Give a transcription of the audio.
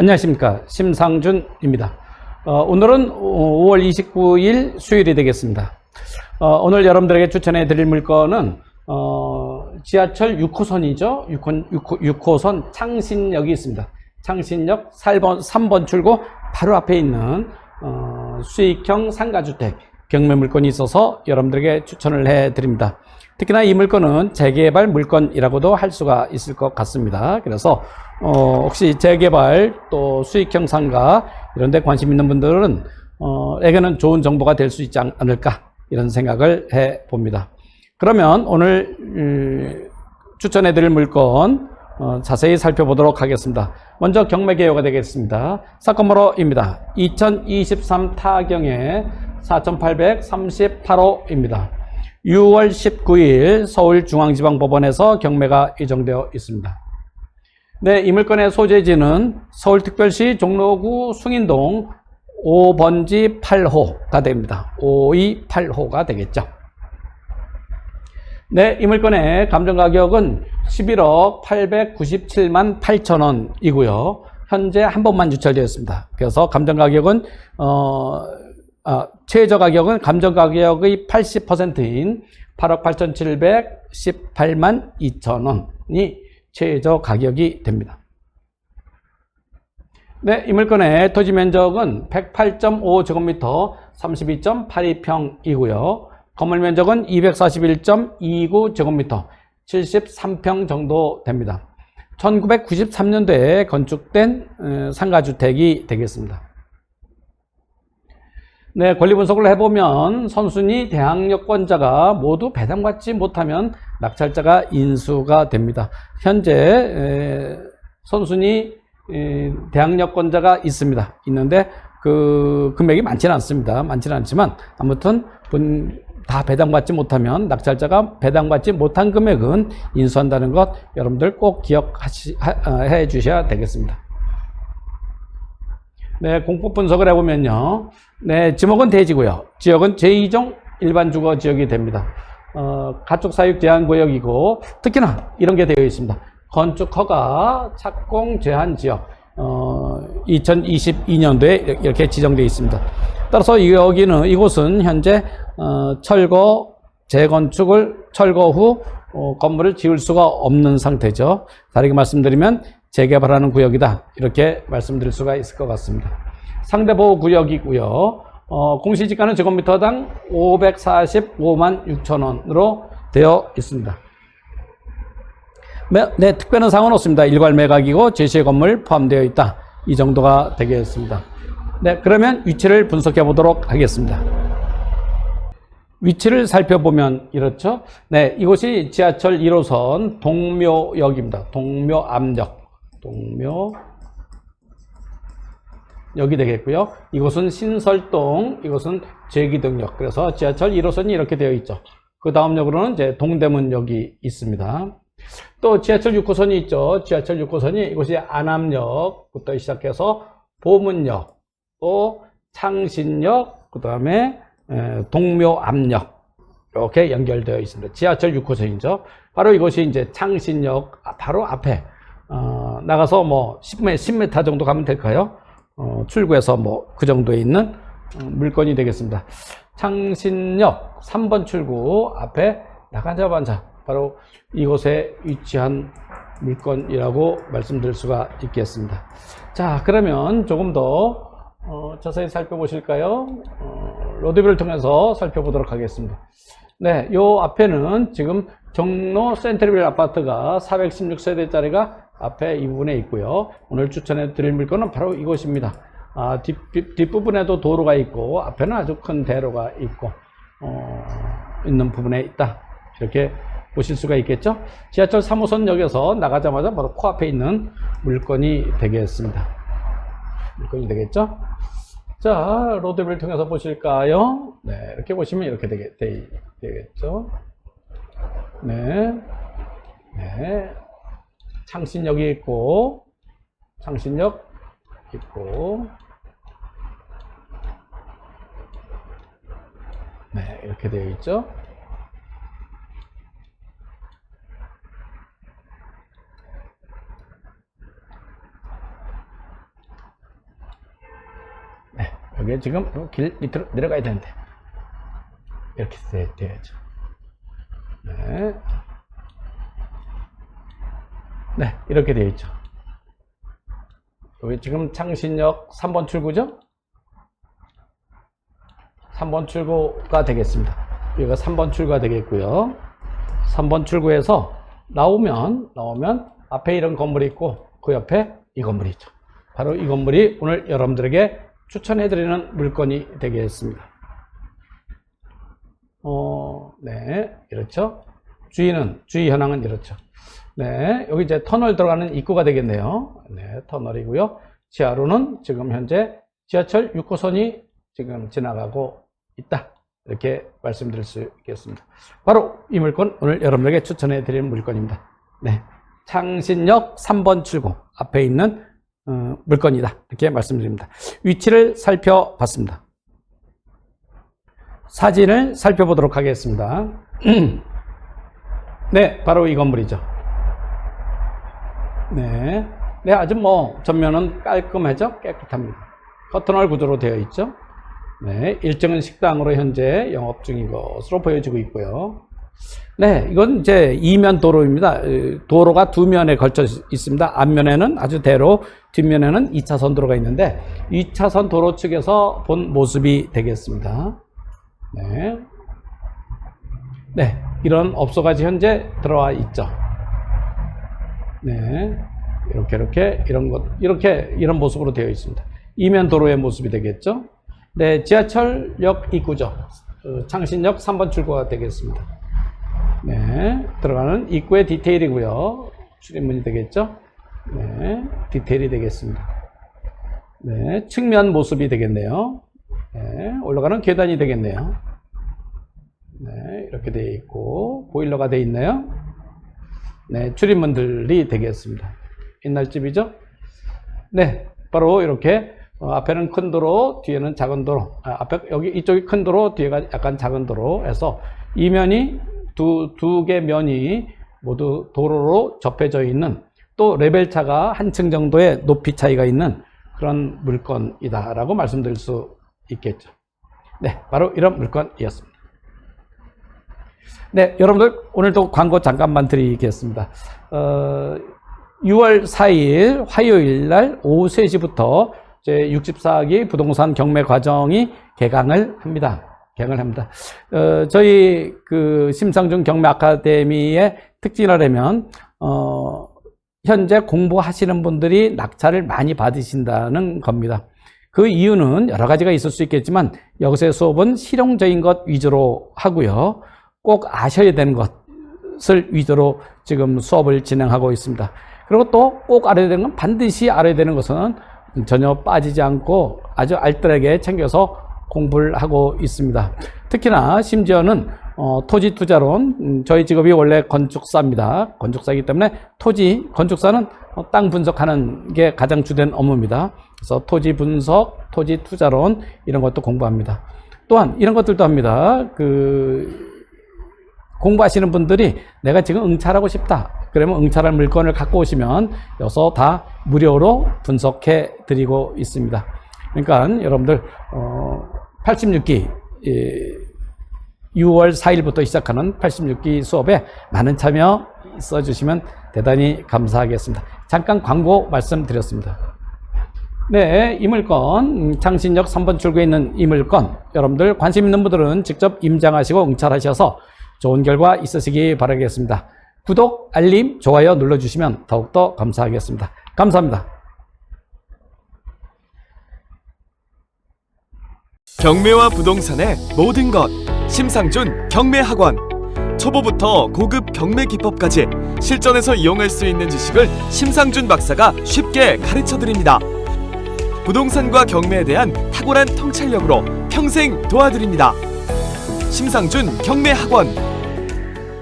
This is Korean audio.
안녕하십니까. 심상준입니다. 어, 오늘은 5월 29일 수요일이 되겠습니다. 어, 오늘 여러분들에게 추천해 드릴 물건은 어, 지하철 6호선이죠. 6호, 6호, 선 창신역이 있습니다. 창신역 3번, 3번 출구 바로 앞에 있는 어, 수익형 상가주택 경매 물건이 있어서 여러분들에게 추천을 해 드립니다. 특히나 이 물건은 재개발 물건이라고도 할 수가 있을 것 같습니다. 그래서 어, 혹시 재개발 또 수익형 상가 이런 데 관심 있는 분들은 어, 에게는 좋은 정보가 될 수 있지 않- 않을까 이런 생각을 해 봅니다. 그러면 오늘 음, 추천해 드릴 물건 어, 자세히 살펴보도록 하겠습니다. 먼저 경매 개요가 되겠습니다. 사건 번호입니다. 2023 타경의 4838호입니다. 6월 19일 서울중앙지방법원에서 경매가 예정되어 있습니다. 네, 이 물건의 소재지는 서울특별시 종로구 숭인동 5번지 8호가 됩니다. 528호가 되겠죠. 네, 이 물건의 감정 가격은 11억 897만 8천 원이고요. 현재 한 번만 유찰되었습니다. 그래서 감정 가격은 어, 아, 최저 가격은 감정 가격의 80%인 8억 8,718만 2천 원이 최저 가격이 됩니다. 네, 이 물건의 토지 면적은 108.5제곱미터 32.82평이고요. 건물 면적은 241.29제곱미터 73평 정도 됩니다. 1993년도에 건축된 어, 상가주택이 되겠습니다. 네, 권리 분석을 해보면 선순위 대항력권자가 모두 배당받지 못하면 낙찰자가 인수가 됩니다. 현재 에, 선순위 에, 대항력권자가 있습니다. 있는데 그 금액이 많지는 않습니다. 많지는 않지만 아무튼 분- 다 배당받지 못하면 낙찰자가 배당받지 못한 금액은 인수한다는 것 여러분들 꼭 기억해 주셔야 되겠습니다. 네, 공법 분석을 해보면요. 네, 지목은 대지고요. 지역은 제2종 일반 주거 지역이 됩니다. 어, 가축 사육 제한 구역이고 특히나 이런 게 되어 있습니다. 건축 허가 착공 제한 지역. 어, 2022년도에 이렇게 지정되어 있습니다. 따라서 이- 여기는 이곳은 현재 어, 철거 재건축을 철거 후 어, 건물을 지을 수가 없는 상태죠. 다르게 말씀드리면 재개발하는 구역이다. 이렇게 말씀드릴 수가 있을 것 같습니다. 상대 보호 구역이고요. 어, 공시지가는 제곱미터당 545만 6천 원으로 되어 있습니다. 네, 네, 특별한 사항은 없습니다. 일괄 매각이고 제시의 건물 포함되어 있다. 이 정도가 되겠습니다. 네, 그러면 위치를 분석해 보도록 하겠습니다. 위치를 살펴보면 이렇죠. 네, 이곳이 지하철 1호선 동묘역입니다. 동묘암역. 동묘 역이 되겠고요. 이곳은 신설동, 이곳은 제기동역. 그래서 지하철 1호선이 이렇게 되어 있죠. 그 다음 역으로는 이제 동대문역이 있습니다. 또 지하철 6호선이 있죠. 지하철 6호선이 이곳이 안암역부터 시작해서 보문역, 또 창신역, 그 다음에 동묘암역 이렇게 연결되어 있습니다. 지하철 6호선이죠. 바로 이곳이 이제 창신역 바로 앞에 어, 나가서 뭐 10m, 10m 정도 가면 될까요? 어, 출구에서 뭐 그 정도에 있는 어, 물건이 되겠습니다. 창신역 3번 출구 앞에 나가자마자 바로 이곳에 위치한 물건이라고 말씀드릴 수가 있겠습니다. 자, 그러면 조금 더 어, 자세히 살펴보실까요? 어, 로드뷰를 통해서 살펴보도록 하겠습니다. 네, 요 앞에는 지금 종로 센트리빌 아파트가 416세대짜리가 앞에 이 부분에 있고요. 오늘 추천해 드릴 물건은 바로 이곳입니다. 아, 뒷, 부분에도 도로가 있고 앞에는 아주 큰 대로가 있고 어, 있는 부분에 있다. 이렇게 보실 수가 있겠죠. 지하철 3호선역에서 나가자마자 바로 코앞에 있는 물건이 되겠습니다. 물건이 되겠죠. 자, 로드뷰를 통해서 보실까요? 네, 이렇게 보시면 이렇게 되게, 되, 되겠죠. 네. 네. 창신역이 있고, 창신역 있고, 네, 이렇게 되어 있죠. 여기 지금 길 밑으로 내려가야 되는데 이렇게 돼- 돼야죠. 네. 네, 이렇게 되어 있죠. 여기 지금 창신역 3번 출구죠? 3번 출구가 되겠습니다. 여기가 3번 출구가 되겠고요. 3번 출구에서 나오면, 나오면 앞에 이런 건물이 있고 그 옆에 이 건물이 있죠. 바로 이 건물이 오늘 여러분들에게 추천해드리는 물건이 되겠습니다. 어, 네, 이렇죠. 주의는, 주의 현황은 이렇죠. 네, 여기 이제 터널 들어가는 입구가 되겠네요. 네, 터널이고요. 지하로는 지금 현재 지하철 6호선이 지금 지나가고 있다. 이렇게 말씀드릴 수 있겠습니다. 바로 이 물건 오늘 여러분에게 추천해 드리는 물건입니다. 네. 창신역 3번 출구 앞에 있는 어, 물건이다. 이렇게 말씀드립니다. 위치를 살펴봤습니다. 사진을 살펴보도록 하겠습니다. 네, 바로 이 건물이죠. 네. 네, 아주 뭐, 전면은 깔끔하죠? 깨끗합니다. 커튼홀 구조로 되어 있죠? 네, 일정은 식당으로 현재 영업 중인 것으로 보여지고 있고요. 네, 이건 이제 이면 도로입니다. 으, 도로가 두 면에 걸쳐 있습니다. 앞면에는 아주 대로, 뒷면에는 2차선 도로가 있는데, 2차선 도로 측에서 본 모습이 되겠습니다. 네. 네, 이런 업소가 현재 들어와 있죠. 네. 이렇게, 이렇게, 이런 것, 이렇게, 이런 모습으로 되어 있습니다. 이면 도로의 모습이 되겠죠. 네, 지하철역 입구죠. 어, 창신역 3번 출구가 되겠습니다. 네, 들어가는 입구의 디테일이고요. 출입문이 되겠죠. 네, 디테일이 되겠습니다. 네, 측면 모습이 되겠네요. 네, 올라가는 계단이 되겠네요. 네, 이렇게 되어 있고, 보일러가 되어 있네요. 네, 출입문들이 되겠습니다. 옛날 집이죠? 네, 바로 이렇게 어, 앞에는 큰 도로, 뒤에는 작은 도로. 아, 앞에 여기 이쪽이 큰 도로, 뒤에가 약간 작은 도로에서 이면이 두 두 개 면이 모두 도로로 접해져 있는 또 레벨 차가 한 층 정도의 높이 차이가 있는 그런 물건이다라고 말씀드릴 수 있겠죠. 네, 바로 이런 물건이었습니다. 네, 여러분들 오늘도 광고 잠깐만 드리겠습니다. 어, 6월 4일 화요일 날 오후 3시부터 제 64기 부동산 경매 과정이 개강을 합니다. 개강을 합니다. 어, 저희 그 심상중 경매 아카데미의 특징이라면 어, 현재 공부하시는 분들이 낙찰을 많이 받으신다는 겁니다. 그 이유는 여러 가지가 있을 수 있겠지만 여기서의 수업은 실용적인 것 위주로 하고요. 꼭 아셔야 되는 것을 위주로 지금 수업을 진행하고 있습니다. 그리고 또 꼭 알아야 되는 건 반드시 알아야 되는 것은 전혀 빠지지 않고 아주 알뜰하게 챙겨서 공부를 하고 있습니다. 특히나 심지어는 어, 토지 투자론 음, 저희 직업이 원래 건축사입니다. 건축사이기 때문에 토지 건축사는 어, 땅 분석하는 게 가장 주된 업무입니다. 그래서 토지 분석, 토지 투자론 이런 것도 공부합니다. 또한 이런 것들도 합니다. 그 공부하시는 분들이 내가 지금 응찰하고 싶다. 그러면 응찰할 물건을 갖고 오시면 여기서 다 무료로 분석해 드리고 있습니다. 그러니까 여러분들 어, 86기 6월 4일부터 시작하는 86기 수업에 많은 참여 써주시면 대단히 감사하겠습니다. 잠깐 광고 말씀드렸습니다. 네, 이 물건 음, 창신역 3번 출구에 있는 이 물건 여러분들 관심 있는 분들은 직접 임장하시고 응찰하셔서 좋은 결과 있으시기 바라겠습니다. 구독, 알림, 좋아요 눌러주시면 더욱더 감사하겠습니다. 감사합니다. 경매와 부동산의 모든 것 심상준 경매학원 초보부터 고급 경매 기법까지 실전에서 이용할 수 있는 지식을 심상준 박사가 쉽게 가르쳐 드립니다. 부동산과 경매에 대한 탁월한 통찰력으로 평생 도와드립니다. 심상준 경매학원